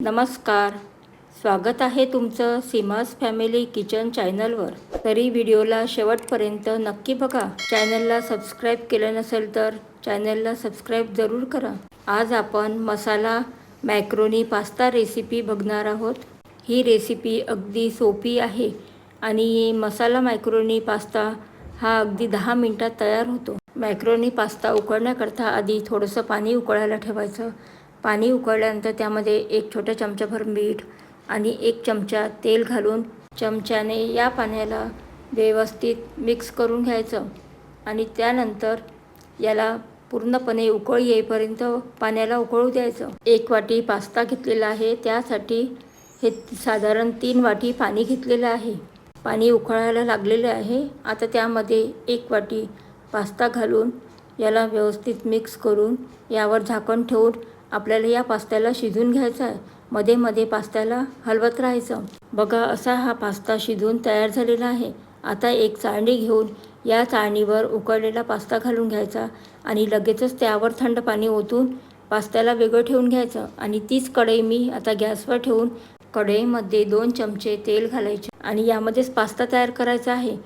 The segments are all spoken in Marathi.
नमस्कार. स्वागत आहे तुमचं सीमास फॅमिली किचन चॅनलवर. तरी व्हिडिओला शेवटपर्यंत नक्की बघा. चॅनलला सबस्क्राईब केलं नसेल तर चॅनलला सबस्क्राईब जरूर करा. आज आपण मसाला मॅक्रोनी पास्ता रेसिपी बघणार आहोत. ही रेसिपी अगदी सोपी आहे आणि मसाला मॅक्रोनी पास्ता हा अगदी दहा मिनटात तयार होतो. मॅक्रोनी पास्ता उकळण्याकरता आधी थोडंसं पाणी उकळायला ठेवायचं. पाणी उकळल्यानंतर त्यामध्ये एक छोटा चमचाभर मीठ आणि एक चमचा तेल घालून चमच्याने या पाण्याला व्यवस्थित मिक्स करून घ्यायचं. आणि त्यानंतर याला पूर्णपणे उकळ येईपर्यंत पाण्याला उकळू द्यायचं. एक वाटी पास्ता घेतलेला आहे. त्यासाठी हे साधारण तीन वाटी पाणी घेतलेलं आहे. पाणी उकळायला लागलेले आहे. आता त्यामध्ये एक वाटी पास्ता घालून याला व्यवस्थित मिक्स करून यावर झाकण ठेवून आपल्याला या पास्त्याला शिजून घ्यायचा आहे. मध्ये मध्ये पास्त्याला हलवत राहायचं. बघा असा हा पास्ता शिजून तयार झालेला आहे. आता एक चाळणी घेऊन या चाळणीवर उकळलेला पास्ता घालून घ्यायचा आणि लगेचच त्यावर थंड पाणी ओतून पास्त्याला वेगळं ठेवून घ्यायचं आणि तीच कढई मी आता गॅसवर ठेवून कढईमध्ये दोन चमचे तेल घालायचे आणि यामध्येच पास्ता तयार करायचा आहे.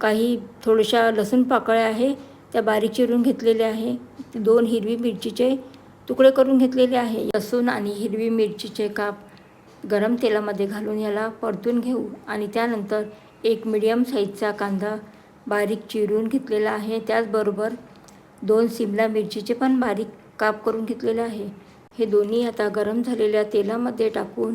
काही थोड्याशा लसूण पाकळ्या आहे त्या बारीक चिरून घेतलेल्या आहे. दोन हिरवी मिरचीचे तुकडे करून घेतलेले आहे. लसूण आणि हिरवी मिरचीचे काप गरम तेलामध्ये घालून याला परतून घेऊ आणि त्यानंतर एक मिडियम साईजचा कांदा बारीक चिरून घेतलेला आहे. त्याचबरोबर दोन सिमला मिरचीचे पण बारीक काप करून घेतलेले आहे. हे दोन्ही आता गरम झालेल्या तेलामध्ये टाकून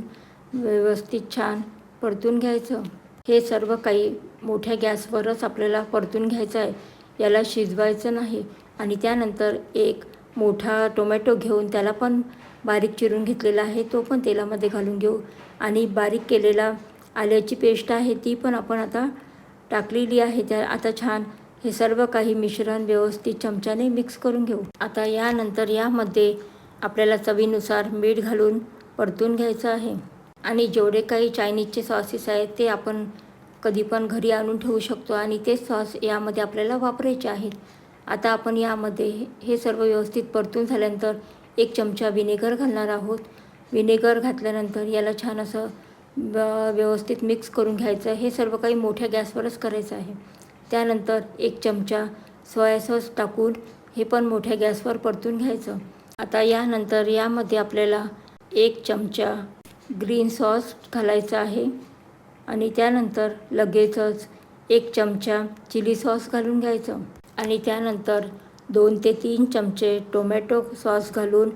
व्यवस्थित छान परतून घ्यायचं. हे सर्व काही मोठ्या गॅसवरच आपल्याला परतून घ्यायचं आहे. याला शिजवायचं नाही आणि त्यानंतर एक मोठा टोमॅटो घेऊन त्याला पण बारीक चिरून घेतलेला आहे तो पण तेलामध्ये घालून घेऊ. आणि बारीक केलेला आल्याची पेस्ट आहे ती पण आपण आता टाकलेली आहे. त्या आता छान हे सर्व काही मिश्रण व्यवस्थित चमच्याने मिक्स करून घेऊ. आता यानंतर यामध्ये आपल्याला चवीनुसार मीठ घालून परतून घ्यायचं आहे. आणि जेवढे काही चायनीजचे सॉसेस आहेत ते आपण कधी पण घरी आणून ठेवू शकतो आणि ते सॉस यामध्ये आपल्याला वापरायचे आहेत. आता आपण यामध्ये हे सर्व व्यवस्थित परतून झाल्यानंतर एक चमचा विनेगर घालणार आहोत. विनेगर घातल्यानंतर याला छान असं ब- व्यवस्थित मिक्स करून घ्यायचं. हे सर्व काही मोठ्या गॅसवरच करायचं आहे. त्यानंतर एक चमचा सोया सॉस टाकून हे पण मोठ्या गॅसवर परतून घ्यायचं. आता यानंतर यामध्ये आपल्याला एक चमचा ग्रीन सॉस घालायचा आहे. आणि त्यानंतर लगेचच एक चमचा चिली सॉस घालून घ्यायचं. आणि त्यानंतर दोन ते तीन चमचे टोमॅटो सॉस घालून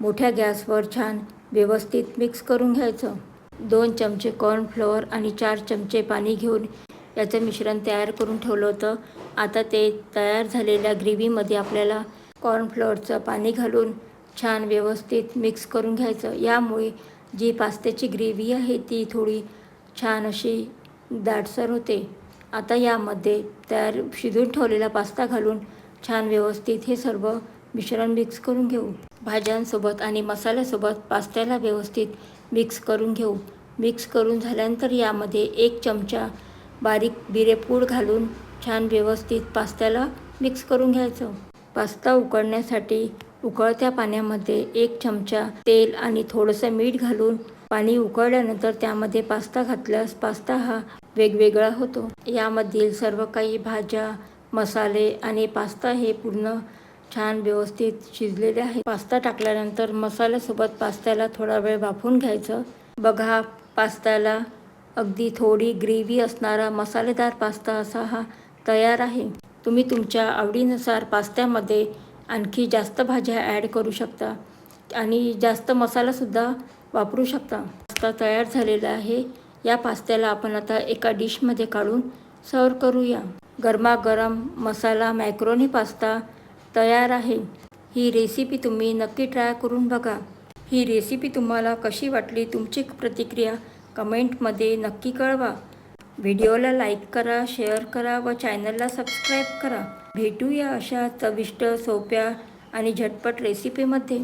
मोठ्या गॅसवर छान व्यवस्थित मिक्स करून घ्यायचं. दोन चमचे कॉर्नफ्लॉवर आणि चार चमचे पाणी घेऊन याचं मिश्रण तयार करून ठेवलं होतं. आता ते तयार झालेल्या ग्रेव्हीमध्ये आपल्याला कॉर्नफ्लॉवरचं पाणी घालून छान व्यवस्थित मिक्स करून घ्यायचं. यामुळे जी पास्त्याची ग्रेव्ही आहे ती थोडी छान अशी दाटसर होते. आता यामध्ये तयार शिजून ठेवलेला पास्ता घालून छान व्यवस्थित हे सर्व मिश्रण मिक्स करून घेऊ. भाज्यांसोबत आणि मसाल्यासोबत पास्त्याला व्यवस्थित मिक्स करून घेऊ. मिक्स करून झाल्यानंतर यामध्ये एक चमचा बारीक बिरेपूड घालून छान व्यवस्थित पास्त्याला मिक्स करून घ्यायचं. पास्ता उकळण्यासाठी उकळत्या पाण्यामध्ये एक चमचा तेल आणि थोडंसं मीठ घालून पाणी उकळल्यानंतर त्यामध्ये पास्ता घातल्यास पास्ता हा वेगवेगळा होतो. यामधील सर्व काही भाज्या मसाले आणि पास्ता हे पूर्ण छान व्यवस्थित शिजलेले आहे पास्ता टाकल्यानंतर मसाल्यासोबत पास्त्याला थोडा वेळ वाफून घ्यायचं. बघा पास्त्याला अगदी थोडी ग्रेव्ही असणारा मसालेदार पास्ता असा हा तयार आहे. तुम्ही तुमच्या आवडीनुसार पास्त्यामध्ये आणखी जास्त भाज्या ॲड करू शकता आणि जास्त मसालासुद्धा वापरू शकता. पास्ता तयार झालेला आहे. या पास्त्याला आपण आता एका डिशमध्ये काढून सर्व करूया. गरमागरम मसाला मॅक्रोनी पास्ता तयार आहे. ही रेसिपी तुम्ही नक्की ट्राय करून बघा. ही रेसिपी तुम्हाला कशी वाटली तुमची प्रतिक्रिया कमेंटमध्ये नक्की कळवा. व्हिडिओला लाईक करा शेअर करा व चॅनलला सबस्क्राईब करा. भेटूया अशा चविष्ट सोप्या आणि झटपट रेसिपीमध्ये